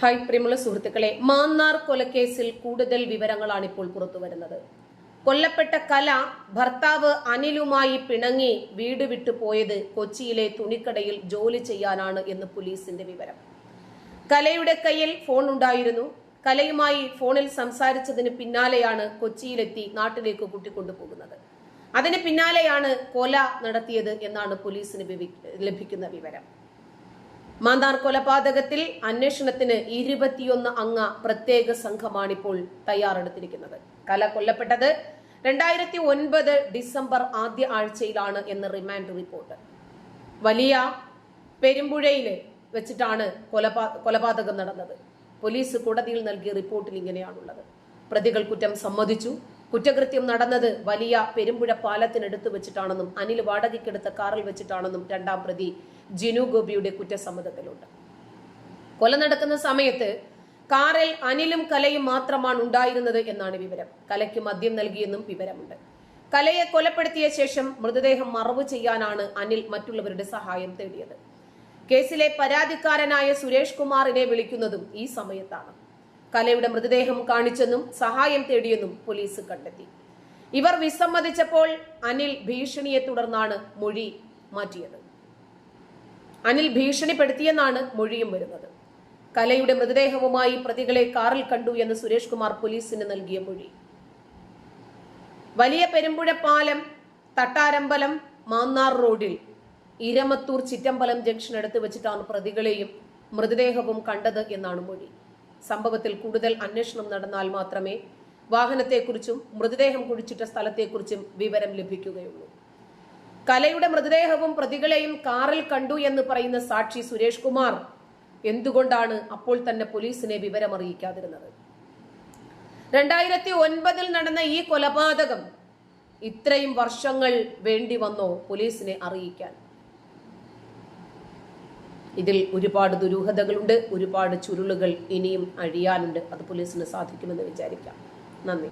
Hi പ്രിയമുള്ള സുഹൃത്തുക്കളെ മാന്നാർ കൊലക്കേസിൽ കൂടുതൽ വിവരങ്ങളാണ് ഇപ്പോൾ പുറത്തുവരുന്നത്. കൊല്ലപ്പെട്ട കല ഭർത്താവ് അനിലുമായി പിണങ്ങി വീട് വിട്ടു പോയത് കൊച്ചിയിലെ തുണിക്കടയിൽ ജോലി ചെയ്യാനാണ് എന്ന് പോലീസിന്റെ വിവരം. കലയുടെ കയ്യിൽ ഫോൺ ഉണ്ടായിരുന്നു. കലയുമായി ഫോണിൽ സംസാരിച്ചതിന് പിന്നാലെയാണ് കൊച്ചിയിലെത്തി നാട്ടിലേക്ക് കൂട്ടിക്കൊണ്ടുപോകുന്നത്. അതിന് പിന്നാലെയാണ് കൊല നടത്തിയത് എന്നാണ് പോലീസിന് ലഭിക്കുന്ന വിവരം. മാന്നാർ കൊലപാതകത്തിൽ അന്വേഷണത്തിന് ഇരുപത്തിയൊന്ന് അംഗ പ്രത്യേക സംഘമാണിപ്പോൾ തയ്യാറെടുത്തിരിക്കുന്നത്. കല കൊല്ലപ്പെട്ടത് രണ്ടായിരത്തി ഒൻപത് ഡിസംബർ ആദ്യ ആഴ്ചയിലാണ് എന്ന് റിമാൻഡ് റിപ്പോർട്ട്. വലിയ പെരുമ്പുഴയിൽ വെച്ചിട്ടാണ് കൊലപാ കൊലപാതകം നടന്നത്. പോലീസ് കോടതിയിൽ നൽകിയ റിപ്പോർട്ടിൽ ഇങ്ങനെയാണുള്ളത്. പ്രതികൾ കുറ്റം സമ്മതിച്ചു. കുറ്റകൃത്യം നടന്നത് വലിയ പെരുമ്പുഴ പാലത്തിനടുത്ത് വെച്ചിട്ടാണെന്നും അനിൽ വാടകയ്ക്കെടുത്ത കാറിൽ വെച്ചിട്ടാണെന്നും രണ്ടാം പ്രതി ജിനു ഗോപിയുടെ കുറ്റസമ്മതത്തിലുണ്ട്. കൊല നടക്കുന്ന സമയത്ത് കാറിൽ അനിലും കലയും മാത്രമാണ് ഉണ്ടായിരുന്നത് എന്നാണ് വിവരം. കലയ്ക്ക് മദ്യം നൽകിയെന്നും വിവരമുണ്ട്. കലയെ കൊലപ്പെടുത്തിയ ശേഷം മൃതദേഹം മറവ് ചെയ്യാനാണ് അനിൽ മറ്റുള്ളവരുടെ സഹായം തേടിയത്. കേസിലെ പരാതിക്കാരനായ സുരേഷ് കുമാറിനെ വിളിക്കുന്നതും ഈ സമയത്താണ്. കലയുടെ മൃതദേഹം കാണിച്ചെന്നും സഹായം തേടിയെന്നും പോലീസ് കണ്ടെത്തി. ഇവർ വിസമ്മതിച്ചപ്പോൾ അനിൽ ഭീഷണിയെ തുടർന്നാണ് മൊഴി മാറ്റിയത്. അനിൽ ഭീഷണിപ്പെടുത്തിയെന്നാണ് മൊഴിയും വരുന്നത്. കലയുടെ മൃതദേഹവുമായി പ്രതികളെ കാറിൽ കണ്ടു എന്ന് സുരേഷ് കുമാർ പോലീസിന് നൽകിയ മൊഴി. വലിയ പെരുമ്പുഴ പാലം തട്ടാരമ്പലം മാന്നാർ റോഡിൽ ഇരമത്തൂർ ചിറ്റമ്പലം ജംഗ്ഷൻ എടുത്തു വെച്ചിട്ടാണ് പ്രതികളെയും മൃതദേഹവും കണ്ടത് എന്നാണ് മൊഴി. സംഭവത്തിൽ കൂടുതൽ അന്വേഷണം നടന്നാൽ മാത്രമേ വാഹനത്തെക്കുറിച്ചും മൃതദേഹം കുഴിച്ചിട്ട സ്ഥലത്തെക്കുറിച്ചും വിവരം ലഭിക്കുകയുള്ളൂ. കലയുടെ മൃതദേഹവും പ്രതികളെയും കാറിൽ കണ്ടു എന്ന് പറയുന്ന സാക്ഷി സുരേഷ് കുമാർ എന്തുകൊണ്ടാണ് അപ്പോൾ തന്നെ പോലീസിനെ വിവരമറിയിക്കാതിരുന്നത്? രണ്ടായിരത്തി ഒൻപതിൽ നടന്ന ഈ കൊലപാതകം ഇത്രയും വർഷങ്ങൾ വേണ്ടി വന്നോ പോലീസിനെ അറിയിക്കാൻ? ഇതിൽ ഒരുപാട് ദുരൂഹതകളുണ്ട് ഒരുപാട് ചുരുളുകൾ ഇനിയും അഴിയാനുണ്ട്. അത് പോലീസിന് സാധിക്കുമെന്ന് വിചാരിക്കാം. നന്ദി.